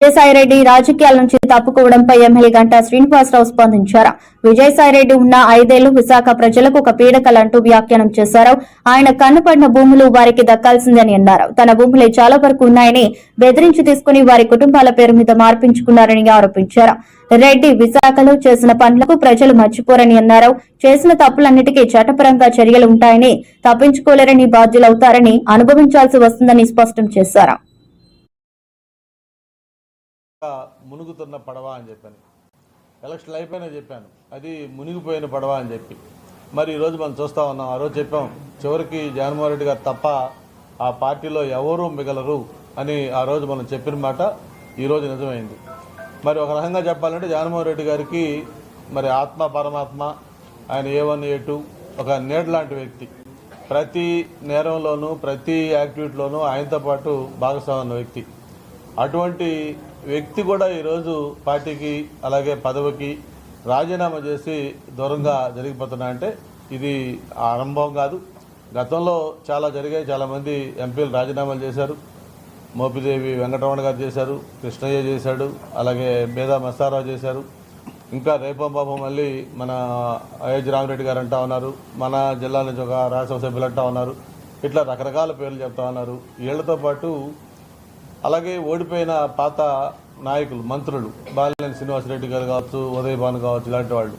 విజయసాయిరెడ్డి రాజకీయాల నుంచి తప్పుకోవడంపై ఎమ్మెల్యే గంటా శ్రీనివాసరావు స్పందించారు. విజయసాయిరెడ్డి ఉన్న ఐదేళ్ళు విశాఖ ప్రజలకు ఒక పీడకలంటూ వ్యాఖ్యానం చేశారు. ఆయన కన్నుపడిన భూములు వారికి దక్కాల్సిందని అన్నారు. తన భూములే చాలా వరకు ఉన్నాయని బెదిరించి తీసుకుని వారి కుటుంబాల పేరు మీద మార్పించుకున్నారని ఆరోపించారు. రెడ్డి విశాఖలో చేసిన పనులకు ప్రజలు మర్చిపోరని అన్నారు. చేసిన తప్పులన్నిటికీ చట్టపరంగా చర్యలు ఉంటాయని తప్పించుకోలేరని బాధ్యులవుతారని అనుభవించాల్సి వస్తుందని స్పష్టం చేశారు. మునుగుతున్న పడవ అని చెప్పాను. ఎలక్షన్లు అయిపోయినా చెప్పాను. అది మునిగిపోయిన పడవ అని చెప్పి. మరి ఈరోజు మనం చూస్తా ఉన్నాం. ఆ రోజు చెప్పాం చివరికి జగన్మోహన్ రెడ్డి గారు తప్ప ఆ పార్టీలో ఎవరూ మిగలరు అని ఆ రోజు మనం చెప్పిన మాట ఈరోజు నిజమైంది. మరి ఒక రకంగా చెప్పాలంటే జగన్మోహన్ రెడ్డి గారికి మరి ఆత్మ పరమాత్మ ఆయన ఏ వన్ ఏ టూ ఒక నీడ లాంటి వ్యక్తి. ప్రతి నేరంలోనూ ప్రతి యాక్టివిటీలోనూ ఆయనతో పాటు భాగస్వామి ఉన్న వ్యక్తి. అటువంటి వ్యక్తి కూడా ఈరోజు పార్టీకి అలాగే పదవికి రాజీనామా చేసి దూరంగా జరిగిపోతున్నా అంటే ఇది ఆరంభం కాదు. గతంలో చాలా జరిగాయి. చాలామంది ఎంపీలు రాజీనామాలు చేశారు. మోపిదేవి వెంకటరమణ గారు చేశారు. కృష్ణయ్య చేశాడు. అలాగే మేధా మస్తారావు చేశారు. ఇంకా రేపం బాబు మళ్ళీ మన అయోధ్య రామిరెడ్డి గారు అంటా ఉన్నారు. మన జిల్లా నుంచి ఒక రాజ్యసభ సభ్యులు అంటా ఉన్నారు. ఇట్లా రకరకాల పేర్లు చెప్తా ఉన్నారు. వీళ్ళతో పాటు అలాగే ఓడిపోయిన పాత నాయకులు మంత్రులు బాలినేని శ్రీనివాసరెడ్డి గారు కావచ్చు ఉదయభాను కావచ్చు ఇలాంటి వాళ్ళు.